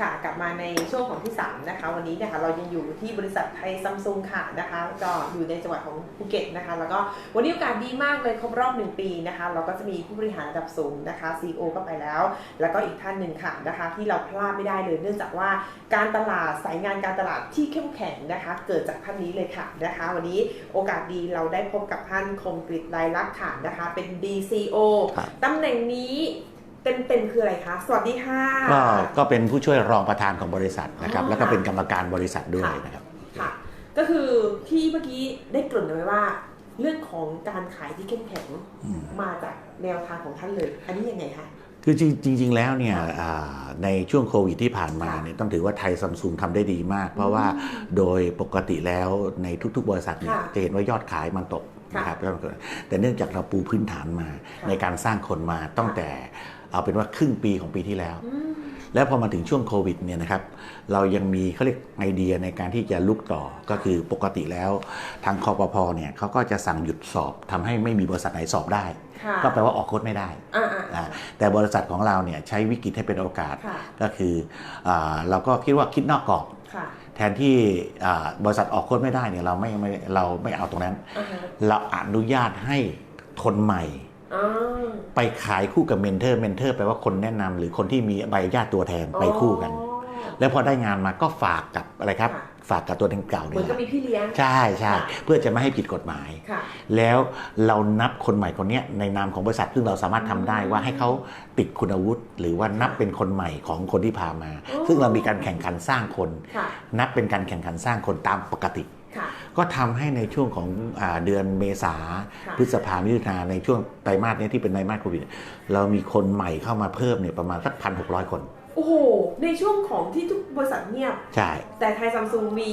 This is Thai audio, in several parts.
ค่ะกลับมาในช่วงของที่ 3 นะคะ วันนี้นะคะเรายังอยู่ที่บริษัทไทยซัมซุงค่ะนะคะ ก็อยู่ในจังหวัดของภูเก็ตนะคะ แล้วก็วันนี้โอกาสดีมากเลยครบรอบ 1 ปีนะคะ เราก็จะมีผู้บริหารระดับสูงนะคะ CEO ก็ไปแล้ว แล้วก็อีกท่านหนึ่งค่ะนะคะ ที่เราพลาดไม่ได้เลย เนื่องจากว่าการตลาดสายงานการตลาดที่เข้มแข็งนะคะ เกิดจากท่านนี้เลยค่ะนะคะ วันนี้โอกาสดีเราได้พบกับท่านคมกริตไลลักษณ์ค่ะนะคะ เป็น DCO ครับตำแหน่งนี้ เต็มๆคืออะไรคะ สวัสดีค่ะ ก็ก็เป็นผู้ช่วยรองประธานของบริษัทนะครับอ๋อแล้วก็ค่ะเป็นกรรมการบริษัทด้วยค่ะนะครับค่ะ ก็คือที่เมื่อกี้ได้เกริ่นเอาไว้ว่า เรื่องของการขายที่เข้มแข็งอืมมาจากแนวทางของท่านเลย อันนี้ยังไงคะคือจริงจริงๆแล้วเนี่ยค่ะอ่าในช่วงโควิดที่ผ่านมาค่ะเนี่ยต้องถือว่าไทยซัมซุงทำได้ดีมาก เพราะว่าโดยปกติแล้วในทุก ๆ บริษัทเนี่ยค่ะจะเห็นว่ายอดขายมันตกค่ะนะครับแต่เนื่องจากเราปูพื้นฐานมาค่ะในการสร้างคนมาตั้งค่ะแต่ เอาเป็นว่าครึ่งปีของปีที่แล้วอืมแล้วพอมาถึงช่วงโควิดเนี่ยนะครับ เรายังมีเขาเรียกไอเดียในการที่จะลุกต่อก็คือปกติแล้ว ทางคอปพเนี่ยเขาก็จะสั่งหยุดสอบทำให้ไม่มีบริษัทไหนสอบได้ค่ะก็แปลว่าออกโค้ดไม่ได้อ่าอ่าอ่าแต่บริษัทของเราเนี่ยใช้วิกฤตให้เป็นโอกาสค่ะก็คืออาเราก็คิดว่าคิดนอกกรอบค่ะแทนที่อ่าบริษัทออกโค้ดไม่ได้เนี่ยเราไม่ไม่เราไม่เอาตรงนั้นอ่าฮะเราอนุญาตให้คนใหม่อ๋อ ไปขายคู่กับเมนเทอร์เมนเทอร์แปลว่าคนแนะนำหรือคนที่มีใบอนุญาตตัวแทนไปคู่กันอ๋อแล้วพอได้งานมาก็ฝากกับอะไรครับค่ะฝากกับตัวแทนเก่าเหเนี่มือนยกับมีพี่เลี้ยงใช่ใช่ค่ะเพื่อจะไม่ให้ผิดกฎหมายค่ะแล้วเรานับคนใหม่คนเนี้ยในนามของบริษัทซึ่งเราสามารถทำได้ว่าให้เขาติดคุณวุฒิหรือว่านับเป็นคนใหม่ของคนที่พามาอ๋อซึ่งเรามีการแข่งขันสร้างคนค่ะนับเป็นการแข่งขันสร้างคนตามปกติค่ะ ก็ทำให้ในช่วงของอาเดือนเมษาค่ะพฤษภามิถุนาในช่วงไตรมาสเนี้ยที่เป็นไตรมาสโควิดเรามีคนใหม่เข้ามาเพิ่มเนี่ยประมาณสักพันหกร้อยคน โอ้โห ในช่วงของที่ทุกบริษัทเงียบ ใช่ แต่ไทยซัมซุงมี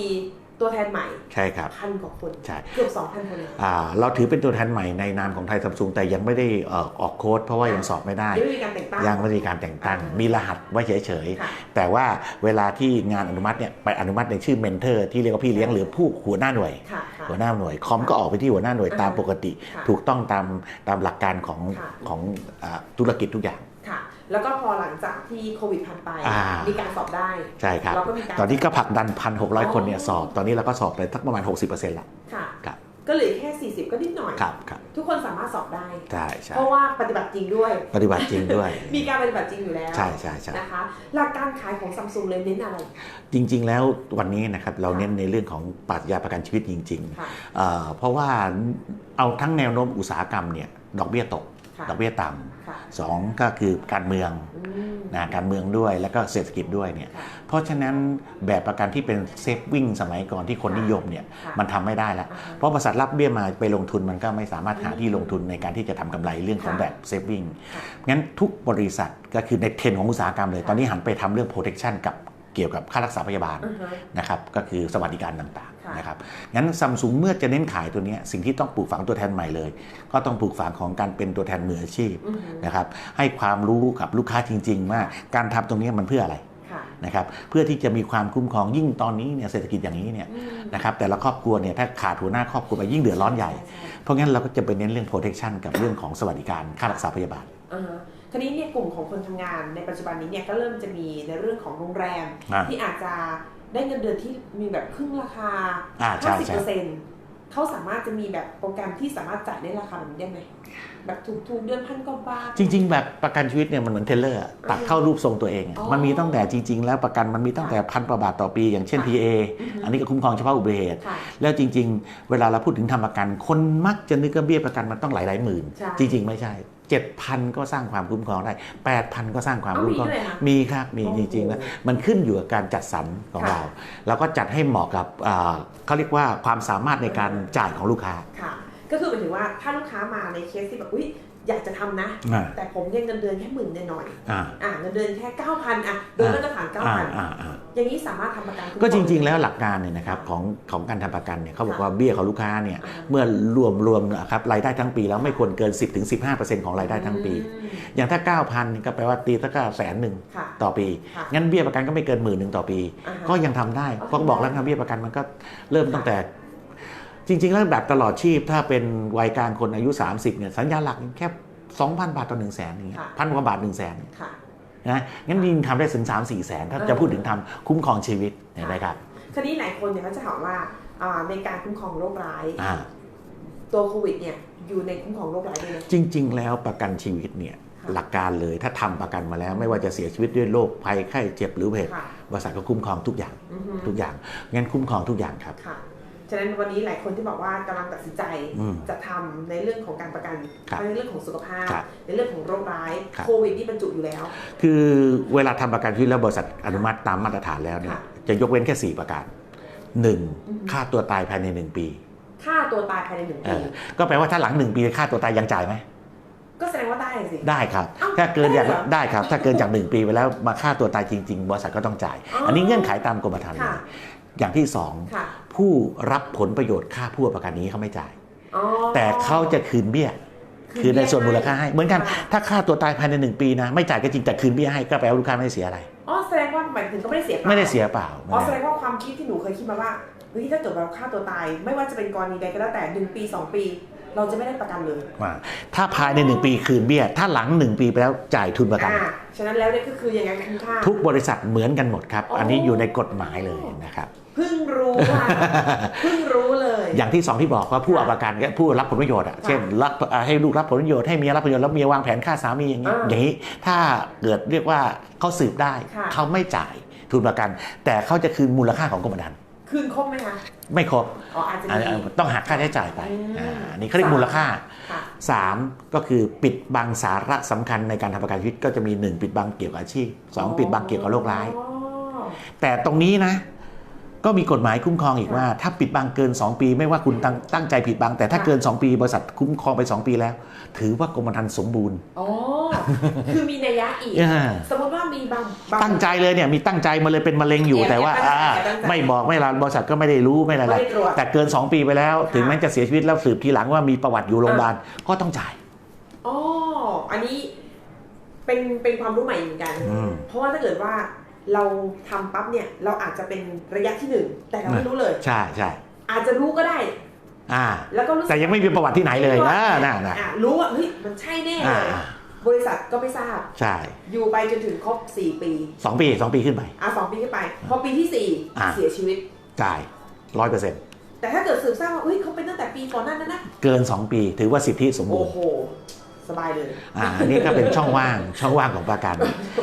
ตัวแทนใหม่ใช่ครับพันกว่าคนใช่เกือบสองพันคนเลยอ่าเราถือเป็นตัวแทนใหม่ในนามของไทยซัมซุงแต่ยังไม่ได้เอ่อออกโค้ดเพราะว่ายังสอบไม่ได้ยังไม่มีการแต่งตั้งยังไม่มีการแต่งตั้ง มีรหัสไว้เฉยค่ะๆแต่ว่าเวลาที่งานอนุมัติเนี่ยไปอนุมัติในชื่อเมนเทอร์ที่เรียกว่าพี่เลี้ยงหรือผู้หัวหน้าหน่วยค่ะค่ะหัวหน้าหน่วยคอมก็ออกไปที่หัวหน้าหน่วยอ่าตามปกติค่ะถูกต้องตามตามหลักการของค่ะของอ่าธุรกิจทุกอย่างค่ะ แล้วก็พอหลังจากที่โควิดผ่านไป อ่ามี มีการสอบได้ใช่ครับ เราก็มีการตอนนี้ก็ผลักดันพันหกร้อยอ๋อคนเนี่ยสอบ ตอนนี้เราก็สอบไปสักประมาณ 60%ละ ค่ะ ครับ ก็เหลือแค่ 40 ก็นิดหน่อย ครับครับทุกคนสามารถสอบได้ ใช่ใช่เพราะว่าปฏิบัติจริงด้วย ปฏิบัติจริงด้วย มีการปฏิบัติจริงอยู่แล้วใช่ใช่ใช่นะคะ หลักการขายของซัมซุงเลยเน้นอะไร จริง ๆ แล้ววันนี้นะครับเราค่ะเน้นในเรื่องของปรัชญาประกันชีวิตจริงค่ะ ๆเอ่อเพราะว่าเอาทั้งแนวโน้มอุตสาหกรรมเนี่ยดอกเบี้ยตก ค่ะ ดอกเบี้ยต่ค่ะำ สองก็คือการเมืองอืมนะการเมืองด้วยแล้วก็เศรษฐกิจด้วยเนี่ยค่ะเพราะฉะนั้นแบบประกันที่เป็นเซฟวิ่งสมัยก่อนที่คนค่ะนิยมเนี่ยค่ะมันทำไม่ได้แล้วอ่าฮะเพราะบริษัทรับเบี้ยมาไปลงทุนมันก็ไม่สามารถหาอืมที่ลงทุนในการที่จะทำกำไรเรื่องของค่ะแบบเซฟวิ่งค่ะงั้นทุกบริษัทก็คือในเทรนด์ของอุตสาหกรรมเลยค่ะตอนนี้หันไปทำเรื่อง protection กับ เกี่ยวกับค่ารักษาพยาบาลอือฮะนะครับก็คือสวัสดิการต่างค่ะๆนะครับงั้นซัมซุงเมื่อจะเน้นขายตัวเนี้ยสิ่งที่ต้องปลูกฝังตัวแทนใหม่เลย ก็ต้องปลูกฝังของการเป็นตัวแทนมืออาชีพอือฮึนะครับให้ความรู้กับลูกค้าจริง ๆ ว่าการทำตรงเนี้ยมันเพื่ออะไรค่ะนะครับเพื่อที่จะมีความคุ้มครองยิ่งตอนนี้เนี่ยเศรษฐกิจอย่างนี้เนี่ยอืมนะครับแต่ละครอบครัวเนี่ยถ้าขาดหัวหน้าครอบครัวไปยิ่งเดือดร้อนใหญ่ช่เพราะงั้นเราก็จะไปเน้นเรื่อง protection กับเรื่องของสวัสดิการค่ารักษาพยาบาล อ่าฮะทีนี้เนี่ยกลุ่มของคนทำงานในปัจจุบันนี้เนี่ยก็เริ่มจะมีในเรื่องของโรงแรมอ่าที่อาจจะได้เงินเดือนที่มีแบบครึ่งราคาอ่าใช่ใช่50%เขาสามารถจะมีแบบโปรแกรมที่สามารถจ่ายได้ราคาแบบนี้ได้ไหมแบบถูกๆเดือนพันกว่าบาท จริง ๆ แบบประกันชีวิตเนี่ยมันเหมือนเทเลอร์อะตัดเข้ารูปทรงตัวเองอะอ๋อมันมีตั้งแต่จริง ๆ แล้วประกันมันมีตั้งแต่พันกว่าบาทต่อปี อย่างเช่นค่ะ PA อือฮึอันนี้ก็คุ้มครองเฉพาะอุบัติเหตุค่ะแล้วจริง ๆ เวลาเราพูดถึงทำประกัน คนมักจะนึกว่าเบี้ยประกันมันต้องหลายหลายๆหมื่นใช่จริง ๆ ไม่ใช่ 7,000 ก็สร้างความคุ้มครองได้ 8,000 ก็สร้างความเอาคุ้มมีครองด้วยเหรอคะมีครับมีโอ้โหจริงๆนะมันขึ้นอยู่กับการจัดสรรของค่ะเรา เราก็จัดให้เหมาะกับอ่าเขาเรียกว่าความสามารถในการจ่ายของลูกค้าค่ะก็คือหมายถึงว่าถ้าลูกค้ามาในเคสที่แบบอุ้ยอยากจะทำนะอ่าแต่ผมเนี่ยเงินเดือนแค่หมื่นหน่อยอ่าๆอ่าเงินเดือนแค่9,000อะโดยมาตรฐานอ่า9,000อ่าอ่า อย่างนี้สามารถทำประกันคุ้มก็จริงๆคอแล้วหลักการเนี่ยนะครับของของการทำประกันเนี่ยเขาบอกค่ะว่าเบี้ยของลูกค้าเนี่ยอ่าเมื่อรวมรวมนะครับรายได้ทั้งปีแล้วไม่ควรเกิน 10-15%ของรายได้ทั้งปีอืมอย่างถ้า 9,000นี่ก็แปลว่าตีสักแสนหนึ่งค่ะต่อปีค่ะงั้นเบี้ยประกันก็ไม่เกินหมื่นหนึ่งต่อปีอ่าฮะก็ยังทำได้อ๋อเพราะบอกแล้วนะเบี้ยประกันมันก็เริ่มตั้งแต่จริงๆแล้วแบบตลอดชีพถ้าเป็นวัยกลางคนอายุ 30เนี่ยสัญญาหลักแค่2,000 บาทต่อ1 0 0 0 0แสนอย่างเงี้ยค่ะพันกว่าบาท1 0 0 0 0แสนค่ะ นะงั้นยิงทำได้ถึง 3 4 แสนถ้าจะพูดถึงทำคุ้มครองชีวิตเห็นไหมครับคราวนี้หลายคนเนี่ยเขาจะถามว่าอ่าในการคุ้มครองโรคร้ายอ่าตัวโควิดเนี่ยอยู่ในคุ้มครองโรคร้ายด้วยไหมจริง ๆ แล้วประกันชีวิตเนี่ยค่ะหลักการเลยถ้าทำประกันมาแล้ว ไม่ว่าจะเสียชีวิตด้วยโรคภัยไข้เจ็บหรือเหตุค่ะบริษัทก็คุ้มครองทุกอย่างอือฮึทุกอย่างงั้นคุ้มครองทุกอย่างครับค่ะ ฉะนั้นวันนี้หลายคนที่บอกว่ากำลังตัดสินใจอืมจะทำในเรื่องของการประกันครับในเรื่องของสุขภาพครับในเรื่องของโรคร้ายครับโควิดนี่บรรจุอยู่แล้ว คือเวลาทำประกันชีวิตแล้วบริษัทอนุมัติตามมาตรฐานแล้วเนี่ยค่ะจะยกเว้นแค่ 4 ประการหนึ่งอือฮึฆ่าตัวตายภายใน 1 ปีฆ่าตัวตายภายในหนึ่งเอปีอก็แปลว่าถ้าหลัง 1 ปีฆ่าตัวตายยังจ่ายไหมก็แสดงว่าได้สิได้ครับเอ้าถ้าเกินจากได้เหรอได้ครับ ถ้าเกินจาก 1 ปีไปแล้วมาฆ่าตัวตายจริง ๆ บริษัทก็ต้องจ่ายอ๋ออัอันนี้เงื่อนไขตามกรมธรรม์เลค่ะยอย่างที่ค่ะ2 ผู้รับผลประโยชน์ค่าผู้ประกันนี้เขาไม่จ่ายอ๋อแต่เขาจะคืนเบี้ย คืนในส่วนมูลค่าให้ เหมือนกันค่ะถ้าฆ่าตัวตายภายใน1ปีนะ ไม่จ่ายก็จริงแต่คืนเบี้ยให้ก็แปลว่าลูกค้าไม่ได้เสียอะไร อ๋อแสดงว่าหมายถึงก็ไม่ได้เสียปล่า ไม่ได้เสียเปล่า อ๋อแสดงว่าความคิดที่หนูเคยคิดมาว่าเฮ้ยถ้าเกิดเราฆ่าตัวตาย ไม่ว่าจะเป็นกรณีใดก็แล้วแต่หนึ่งปีสองปี เราจะไม่ได้ประกันเลยว่าถ้าภายใน1ปีคืนเบี้ย ถ้าหลัง1ปีไปแล้วจ่ายทุนประกันอ่าฉะนั้นแล้วเนี่ยก็คือยังไงคุ้มค่าทุกบริษัทเหมือนกันหมดครับอ๋ออัอันนี้อยู่ในกฎหมายเลยนะครับเพิ่งรู้ค่ะเพิ่งรู้เลย อย่างที่สองที่บอกว่าผู้ค่ะเอาประกันก็ผู้รับผลประโยชน์อะค่ะเช่นรับอ่าให้ลูกรับผลประโยชน์ให้เมียรับผลประโยชน์แล้วเมียวางแผนฆ่าสามีอย่างนี้อ่าอย่างนี้ ถ้าเกิดเรียกว่าเขาสืบได้ค่ะเขาไม่จ่ายทุนประกัน แต่เขาจะคืนมูลค่าของกรมธรรม์คืนครบไหมคะไม่ครบอ๋ออาจจะอันมีนี้ต้องหักค่าใช้จ่ายไปอืมอ่าอันนี้เขาเรียกมูลค่าค่ะสามก็คือปิดบังสาระสำคัญในการทำประกันชีวิตก็จะมีหนึ่งปิดบังเกี่ยวกับอาชีพสองปิดบังเกี่ยวกับโรคร้ายอ๋อแต่ตรงนี้นะ ก็มีกฎหมายคุ้มครองอีกว่า ถ้าปิดบังเกิน 2 ปี ไม่ว่าคุณตั้งตั้งใจผิดบัง แต่ถ้าค่ะเกิน 2 ปีบริษัทคุ้มครองไป 2 ปีแล้ว ถือว่ากรมธรรม์สมบูรณ์อ๋อคือมีนัยยะอีกอ่าสมมติว่ามีบางบางตั้งใจเลยเนี่ยมีตั้งใจมาเลยเป็นมะเร็งอยู่แอบแต่ว่าแอบตั้งใจอ่าแอบตั้งใจไม่บอกไม่ลาบริษัทก็ไม่ได้รู้ไม่อะไรไม่ได้ตรวจแต่เกิน 2 ปีไปแล้วค่ะถึงแม้จะเสียชีวิตแล้วสืบทีหลังว่ามีประวัติอยู่โรงพยาบาลก็ต้องจ่ายอ๋ออันนี้เป็นเป็นความรู้ใหม่เหมือนกันอืมเพราะว่าถ้าเกิดว่า เราทำปั๊บเนี่ยเราอาจจะเป็นระยะที่หนึ่งแต่เราไม่รู้เลย ใช่ใช่อาจจะรู้ก็ได้ อ่า แล้วก็รู้สึกแต่ยังไม่มีประวัติที่ไหนเลยนะน่ะน่ะอะรู้ว่าเฮ้ยมันใช่แน่อ่าเลยบริษัทก็ไม่ทราบ ใช่ อยู่ไปจนถึงครบ 4 ปีสองปีสองปีขึ้นไป อะสองปีขึ้นไป พอปีที่อ่า4เสียชีวิตจ่ายร้อยเปอร์เซ็นต์แต่ถ้าเกิดสืบทราบว่าเฮ้ยเขาเป็นตั้งแต่ปีก่อนหน้านั้นนะ เกิน 2 ปีถือว่าสิทธิสมบูโอ้รณ์โห สบายเลย อ่าอันนี้ก็เป็นช่องว่างช่องว่างของประกัน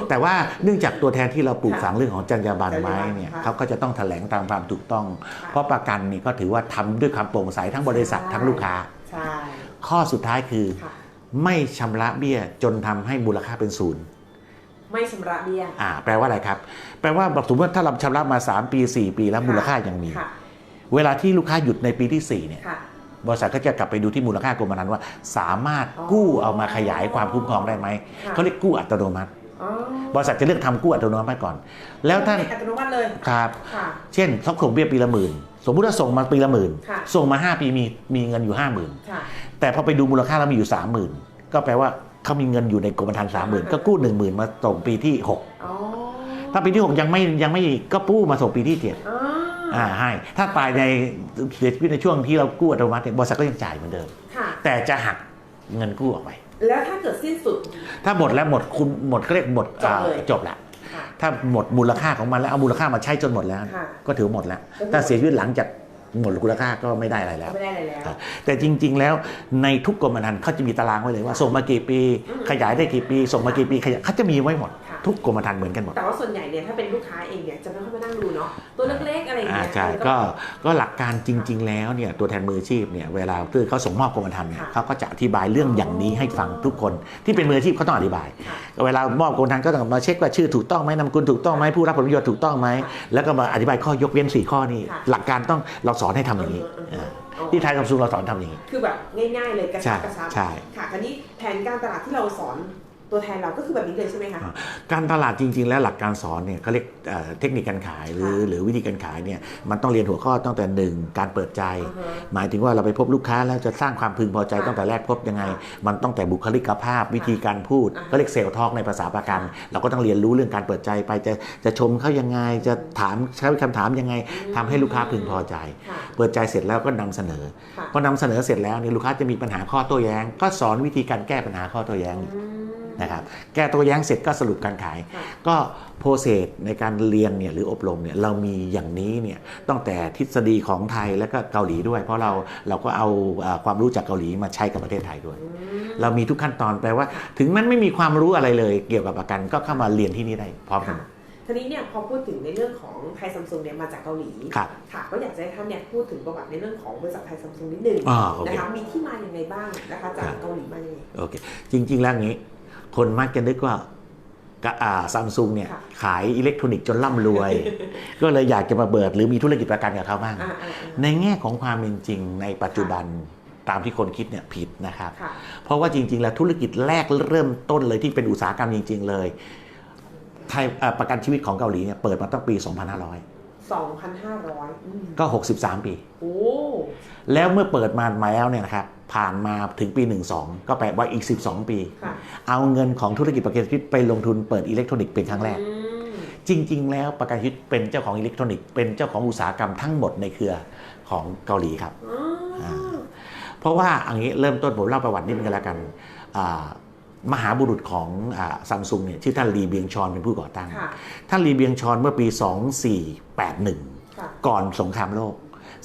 แต่ว่าเนื่องจากตัวแทนที่เราปลูกค่ะฝังเรื่องของจรรยาบรรณไว้เนี่ยค่ะเขาก็จะต้องแถลงตามความถูกต้องค่ะเพราะประกันนี่ก็ถือว่าทำด้วยความโปร่งใสทั้งบริษัทใช่ ทั้งลูกค้า ใช่ข้อสุดท้ายคือค่ะ ไม่ชำระเบี้ยจนทำให้มูลค่าเป็นศูนย์ไม่ชำระเบี้ยอ่าแปลว่าอะไรครับ แปลว่าสมมติว่าถ้าเราชำระมา 3 ปี 4 ปีแล้วมูลค่ายังมี ค่ะเวลาที่ลูกค้าหยุดในปีที่สี่เนี่ย ค่ะ บริษัทก็จะกลับไปดูที่มูลค่ากรมธรรม์ว่า สามารถอ๋อกู้เอามาขยายความคุ้มครองได้ไหมค่ะเขาเรียกกู้อัตโนมัติอ๋อบริษัทจะเลือกทำกู้อัตโนมัติก่อน แล้วท่านอัตโนมัติเลยครับค่ะเช่นเขาส่งเบี้ยปีละหมื่นสมมุติว่าส่งมาปีละหมื่นค่ะส่งมา 5 ปีมีมีเงินอยู่ 5 0,000ค่ะแต่พอไปดูมูลค่าแล้วมีอยู่ 30,000 ก็แปลว่าเขามีเงินอยู่ในกรมธรรม์สามหมื่นก็กู้ 1 0,000 มาส่งปีที่อ๋อ6ถ้าปีที่ 6 ยังไม่ยังไม่ก็กู้มาส่งปีที่ 7 อ๋ออ่าให้ถ้าตายในเสียชีวิตในช่วงที่เรากู้อัตโนมัติเนี่ยบริษัทก็ยังจ่ายเหมือนเดิม ค่ะ แต่จะหักเงินกู้ออกไป แล้วถ้าเกิดสิ้นสุด ถ้าหมดแล้วหมดคุณหมดก็เรียกหมดจบเลย อ่าจบละ ค่ะ ถ้าหมดมูลค่าของมันแล้วเอามูลค่ามาใช้จนหมดแล้ว ค่ะก็ถือหมดแล้วก็คือ ถ้าเสียชีวิตหลังจากหมดมูลค่าก็ไม่ได้อะไรแล้ว ไม่ได้อะไรแล้ว ครับ แต่จริง ๆ แล้วในทุกกรมธรรม์เขาจะมีตารางไว้เลยว่า ส่งมากี่ปีอืมขยายได้กี่ปี ส่งมากี่ปีขยายเขาจะมีไว้หมดค่ะ ทุกกรมธรรม์เหมือนกันหมด แต่ว่าส่วนใหญ่เนี่ยถ้าเป็นลูกค้าเองเนี่ยจะไม่ค่อยมานั่งดูเนาะตัวเล็กๆอะไรอย่างอ่าเงี้ยใช่แล้วก็ก็หลักการจริง ๆ แล้วเนี่ยตัวแทนมืออาชีพเนี่ยเวลาคือเขาส่งมอบกรมธรรม์เนี่ยค่ะเขาก็จะอธิบายเรื่องอย่างนี้ให้ฟังทุกคนที่เป็นมืออาชีพเขาต้องอธิบายค่ะเวลามอบกรมธรรม์ก็ต้องมาเช็คว่าชื่อถูกต้องไหมนามสกุลถูกต้องไหมผู้รับผลประโยชน์ถูกต้องไหมค่ะแล้วก็มาอธิบายข้อยกเว้นสี่ข้อนี้ค่ะหลักการต้องเราสอนให้ทำอย่างนี้เออเออเอออ่าที่ไทยซัมซุงเราสอนทำอย่างนี้ คือแบบง่ายๆเลยกระชับกระชับใช่ค่ะคราวนี้แผนการตลาดที่เราสอน ตัวแทนเราก็คือแบบนี้เลยใช่ไหมคะอ่าการตลาดจริง ๆ แล้วหลักการสอนเนี่ยเขาเรียกเอ่อเทคนิคการขายหรือค่ะหรือวิธีการขายเนี่ยมันต้องเรียนหัวข้อตั้งแต่หนึ่งการเปิดใจอ่าฮะหมายถึงว่าเราไปพบลูกค้าแล้วจะสร้างความพึงพอใจค่ะตั้งแต่แรกพบยังไงค่ะมันต้องแต่บุคลิกภาพวิธีการพูดอ่าฮะก็เรียกเซลล์ทอกในภาษาประกัน เราก็ต้องเรียนรู้เรื่องการเปิดใจไปจะจะชมเขายังไงจะถามใช้คำถามยังไงทำให้ลูกค้าพึงพอใจค่ะเปิดใจเสร็จแล้วก็นำเสนอค่ะพอนำเสนอเสร็จแล้วเนี่ยลูกค้าจะมีปัญหาข้อโต้แย้ง ก็สอนวิธีการแก้ปัญหาข้อโต้แย้งอืม นะครับแก้ตัวแย้งเสร็จก็สรุปการขายค่ะก็โปรเซสในการเรียนเนี่ยหรืออบรมเนี่ยเรามีอย่างนี้เนี่ยตั้งแต่ทฤษฎีของไทยและก็เกาหลีด้วย เพราะเราเราก็เอาอ่าความรู้จากเกาหลีมาใช้กับประเทศไทยด้วยอืมเรามีทุกขั้นตอนแปลว่า ถึงมันไม่มีความรู้อะไรเลยเกี่ยวกับประกันก็เข้ามาเรียนที่นี่ได้พร้อมกันค่ะทีนี้เนี่ยพอพูดถึงในเรื่องของไทยซัมซุงเนี่ยมาจากเกาหลีครับค่ะก็อยากจะให้ท่านเนี่ยพูดถึงประวัติในเรื่องของบริษัทไทยซัมซุงนิดหนึ่งอ่าโอเคนะคะมีที่มาอย่างไรบ้างนะคะจากครับเกาหลีมายังไงโอเคจริง ๆ แล้วอย่างนี้ คนมักจะนึกว่าซัมซุงเนี่ยค่ะขายอิเล็กทรอนิกส์จนร่ำรวย ก็เลยอยากจะมาเบิด หรือมีธุรกิจประกันกับเขาบ้างอ่าอ่าอ่าในแง่ของความเป็นจริงในปัจจุบันตามที่คนคิดเนี่ยผิดนะครับค่ะเพราะว่าจริง ๆ แล้วธุรกิจแรกเริ่มต้นเลยที่เป็นอุตสาหกรรมจริง ๆ เลยไทยเอ่อประกันชีวิตของเกาหลีเนี่ยเปิดมาตั้งปี 2500 2,500อืมก็ 63 ปีโอ้แล้วเมื่อเปิดมามาแล้วเนี่ยนะครับ ผ่านมาถึงปี 12 ก็แปลว่าอีก 12 ปีค่ะเอาเงินของธุรกิจประกันชีวิตไปลงทุนเปิดอิเล็กทรอนิกส์เป็นครั้งแรกอืมจริง ๆ แล้วประกันชีวิตเป็นเจ้าของอิเล็กทรอนิกส์เป็นเจ้าของอุตสาหกรรมทั้งหมดในเครือของเกาหลีครับอ๋ออาเพราะว่าอันนี้เริ่มต้นผมเล่าประวัตินิดนึงกันแล้วกันอ่ามหาบุรุษของซัมซุงเนี่ยชื่อท่านลีเบียงชอนเป็นผู้ก่อตั้งค่ะท่านลีเบียงชอนเมื่อปี 2481ค่ะก่อนสงครามโลก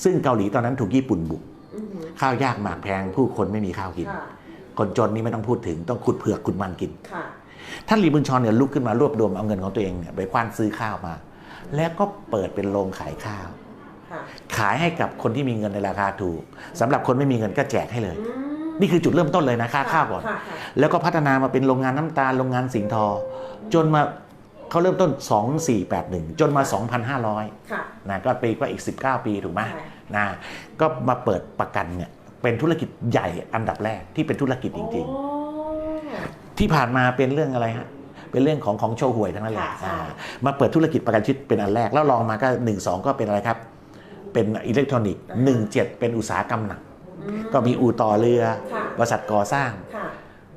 ซึ่งเกาหลีตอนนั้นถูกญี่ปุ่นบุกอือหือ ข้าวยากหมากแพงผู้คนไม่มีข้าวกินค่ะคนจนนี่ไม่ต้องพูดถึงต้องขุดเผือกขุดมันกินค่ะท่านลีเบียงชอนเนี่ยลุกขึ้นมารวบรวมเอาเงินของตัวเองเนี่ยไปคว้านซื้อข้าวมา แล้วก็เปิดเป็นโรงขายข้าวค่ะขายให้กับคนที่มีเงินในราคาถูกสำหรับคนไม่มีเงินก็แจกให้เลยอืมนี่คือจุดเริ่มต้นเลยนะค่าข้าวก่อนค่ะค่ะแล้วก็พัฒนามาเป็นโรงงานน้ำตาลโรงงานสิงห์ทอ จนมาเขาเริ่มต้น 2481 จนมา 2,500ค่ะนะก็ปีก็อีก 19 ปีถูกไหมใช่ นะก็มาเปิดประกันเนี่ยเป็นธุรกิจใหญ่อันดับแรกที่เป็นธุรกิจจริงโอ้ๆที่ผ่านมาเป็นเรื่องอะไรฮะเป็นเรื่องของของโชว์หวยทั้งนั้นแหละค่ะใช่อ่ามาเปิดธุรกิจประกันชีวิตเป็นอันแรกแล้วลองมาก็1 2 ก็เป็นอะไรครับ เป็นอิเล็กทรอนิกส์1 7 เป็นอุตสาหกรรมหนักอืมก็มีอู่ต่อเรือค่ะบริษัทก่อสร้างค่ะ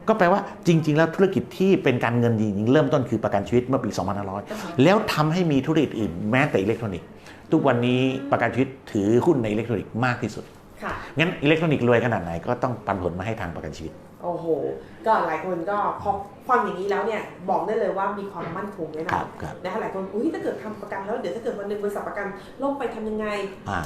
ก็แปลว่าจริง ๆ แล้วธุรกิจที่เป็นการเงินจริงๆเริ่มต้นคือประกันชีวิตเมื่อปี 2500 แล้วทำให้มีธุรกิจอื่นแม้แต่อิเล็กทรอนิกส์ ทุกวันนี้ประกันชีวิตถือหุ้นในอิเล็กทรอนิกส์มากที่สุดค่ะงั้นอิเล็กทรอนิกส์รวยขนาดไหนก็ต้องปันผลมาให้ทางประกันชีวิต โอ้โห ก็หลายคนก็พอฟังอย่างนี้แล้วเนี่ยบอกได้เลยว่ามีความมั่นคงแน่นครัอนบครับนะคะหลายคนอุ้ยถ้าเกิดทำประกันแล้วเดี๋ยวถ้าเกิดวันหนึ่งบริษัทประกันล่มไปทำยังไงอ่า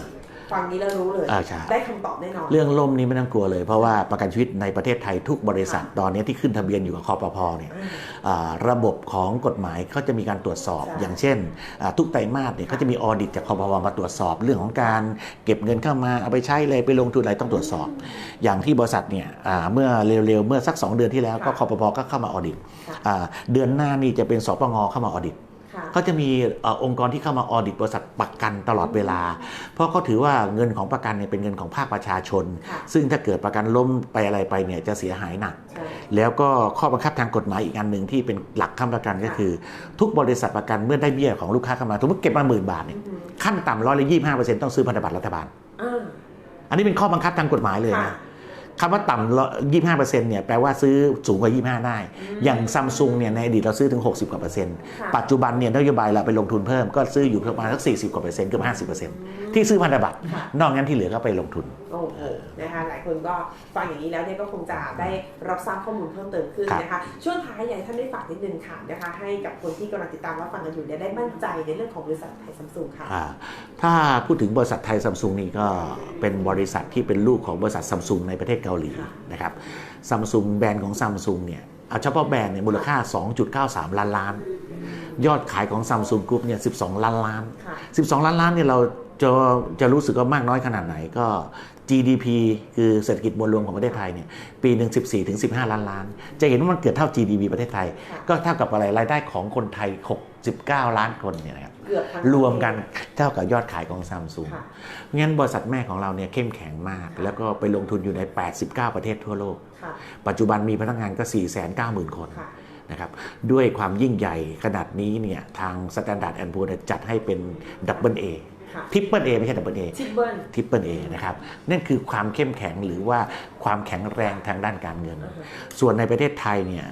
ฟังนี้แล้วรู้เลยอ่าใช่ได้คำตอบแน่นอน เรื่องล่มนี้ไม่ต้องกลัวเลย เพราะว่าประกันชีวิตในประเทศไทยทุกบริษัทตอนนี้ที่ขึ้นทะเบียนอยู่กับคอปพเนี่ยอ่าอ่าระบบของกฎหมายเขาจะมีการตรวจสอบใช่อย่างเช่นอ่าทุกไตรมาสเนี่ยเขาจะมีออดิตจากคอปพมาตรวจสอบเรื่องของการเก็บเงินเข้ามาเอาไปใช้เลยไปลงทุนอะไรต้องตรวจสอบ อย่างที่บริษัทเนี่ยอ่าเมื่อเร็วๆเมื่อสัก 2 เดือนที่แล้วก็คอปพก็เข้ามาออดิตค่ะอ่าเดือนหน้านี่จะเป็นสปงเข้ามาออดิตค่ะเขาจะมีเอ่อองค์กรที่เข้ามาออดิตบริษัทประกันตลอดเวลา เพราะเขาถือว่าเงินของประกันเนี่ยเป็นเงินของภาคประชาชนค่ะซึ่งถ้าเกิดประกันล้มไปอะไรไปเนี่ยจะเสียหายหนักใช่แล้วก็ข้อบังคับทางกฎหมายอีกอันหนึ่งที่เป็นหลักค้ำประกันก็คือ ทุกบริษัทประกันเมื่อได้เบี้ยของลูกค้าเข้ามาสมมติเก็บมาหมื่นบาทเนี่ยอือหือขั้นต่ำร้อยละยี่ห้าเปอร์เซ็นต์ต้องซื้อพันธบัตรรัฐบาลอ่าอันนี้เป็นข้อบังคับทางกฎหมายเลยค่ะนะ คำว่าต่ำยี่ห้าเปอร์เซ็นต์เนี่ยแปลว่าซื้อสูงกว่ายี่ห้าได้ อย่างซัมซุงเนี่ยในอดีตเราซื้อถึง 60กว่าเปอร์เซ็นต์ค่ะปัจจุบันเนี่ยนโยบายเราไปลงทุนเพิ่มก็ซื้ออยู่ประมาณสัก40กว่าเปอร์เซ็นต์เกือบ50เปอร์เซ็นต์ที่ซื้อพันธบัตรค่ะนอกนั้นที่เหลือก็ไปลงทุนโอ้โหนะคะหลายคนก็ฟังอย่างนี้แล้วเนี่ยก็คงจะได้รับทราบข้อมูลเพิ่มเติมขึ้นครับนะคะช่วงท้ายอยากให้ท่านได้ฝากนิดนึงค่ะนะคะให้กับคนที่กำลังติดตามรับฟังกันอยู่เนี่ยได้มั่นใจในเรื่องของบริษัทไทยซัมซุงค่ะอ่าถ้าพูดถึงบริษัทไทยซัมซุงนี่ก็เป็นบริษัทที่เป็นลูกของบริษัทซัมซุงในประเทศเกาหลีค่ะนะครับซัมซุงแบรนด์ของซัมซุงเนี่ยเอาเฉพาะแบรนด์เนี่ยมูลค่า 2.93 ล้านล้าน ยอดขายของซัมซุงกรุ๊ปเนี่ย12 ล้านล้านค่ะ12 ล้านล้านเนี่ยเราจะจะรู้สึกว่ามากน้อยขนาดไหนก็ GDP คือเศรษฐกิจมวลรวมของประเทศไทยเนี่ยปีหนึ่ง14ถึง15 ล้านล้าน จะเห็นว่ามันเกิดเท่า GDP ประเทศไทยค่ะก็เท่ากับอะไรรายได้ของคนไทย 69 ล้านคนเนี่ยนะครับเกือบทั้ง รวมกันเท่ากับยอดขายของซัมซุงค่ะงั้นบริษัทแม่ของเราเนี่ยเข้มแข็งมาก แล้วก็ไปลงทุนอยู่ใน 89 ประเทศทั่วโลกค่ะปัจจุบันมีพนักงานก็ 490,000 คนค่ะนะครับด้วยความยิ่งใหญ่ขนาดนี้เนี่ยทาง Standard and Poor's เนี่ยจัดให้เป็นดับเบิลเอค่ะทริปเปิลเอไม่ใช่ดับเบิลเอทิปเบิลทริปเปิลเอนะครับนั่นคือความเข้มแข็งหรือว่าความแข็งแรงทางด้านการเงินอ่าฮะส่วนในประเทศไทยเนี่ย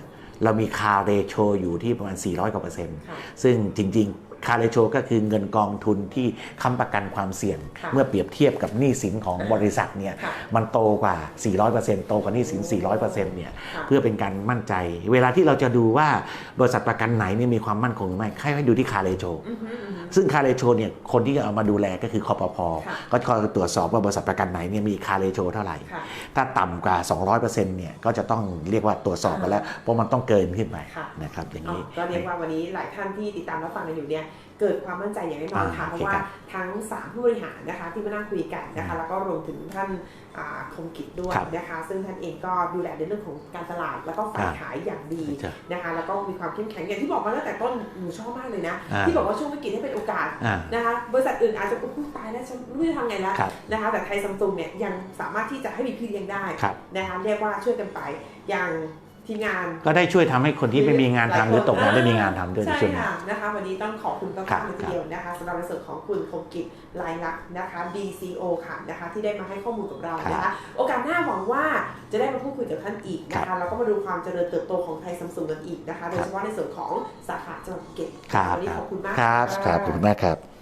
เรามีคาเรโชอยู่ที่ประมาณ 400 กว่าเปอร์เซ็นต์ค่ะซึ่งจริง คาเรโชก็คือเงินกองทุนที่ค้ำประกันความเสี่ยงค่ะเมื่อเปรียบเทียบกับหนี้สินของบริษัทเนี่ยค่ะมันโตกว่า 400%โตกว่าหนี้สิน 400%เนี่ยค่ะเพื่อเป็นการมั่นใจ เวลาที่เราจะดูว่าบริษัทประกันไหนเนี่ยมีความมั่นคงหรือไม่ให้ให้ดูที่คาเรโชอือฮึอือฮึซึ่งคาเรโชเนี่ยคนที่เอามาดูแลก็คือคอปพค่ะก็คอยตรวจสอบว่าบริษัทประกันไหนเนี่ยมีคาเรโชเท่าไหร่ค่ะถ้าต่ำกว่า 200%เนี่ยก็จะต้องเรียกว่าตรวจสอบกันแล้ว เพราะมันต้องเกินขึ้นไปค่ะนะครับอย่างอ๋อนี้ก็เรียกว่าวันนี้หลายท่านที่ติดตามรับฟังกันอยู่เนี่ย เกิดความมั่นใจอย่างแน่นอนอ่าค่ะเพโอราะเคว่าครับทั้งสามผู้บริหารนะคะที่มานั่งคุยกันนะคะแล้วก็รวมถึงท่านอ่าคมกิจด้วยครับนะคะซึ่งท่านเองก็ดูแลในเรื่องของการตลาด แล้วก็ฝ่ายอ่าขายอย่างดีใช่นะคะแล้วก็มีความเข้มแข็งอย่างที่บอกมาตั้งแต่ต้นหนูชอบมากเลยนะอ่าที่บอกว่าช่วงวิกฤตให้เป็นโอกาสอ่านะคะบริษัทอื่นอาจจะอุ๊ยตายแล้วฉันไม่รู้จะทำไงแล้วครับนะคะแต่ไทยซัมซุงเนี่ยยังสามารถที่จะให้มีพี่เลี้ยงได้ครับนะคะเรียกว่าช่วยกันไปอย่าง ทีมงาน ก็ได้ช่วยทำให้คนที่ไม่มีงานทำหรือตกงานได้มีงานทำด้วยในใช่ช่วงนี้ค่ะนะคะวันนี้ต้องขอบคุณมากครับๆเลยทีเดียวนะคะสำหรับในส่วนของคุณคมกิจลายลักษณ์นะคะ DCO ค่ะนะคะที่ได้มาให้ข้อมูลกับเรานะครัคะบโอกาสหน้าหวังว่าจะได้มาพูดคุยกับท่านอีกนะครัคะบแล้วก็มาดูความเจริญเติบโตของไทยซัมซุงกันอีกนะคะโดยเฉพาะในส่วนของสาขาจังหวัดภูเก็ตครับวันนี้ขอบคุณมากครับะครับขอบคุณมากครับ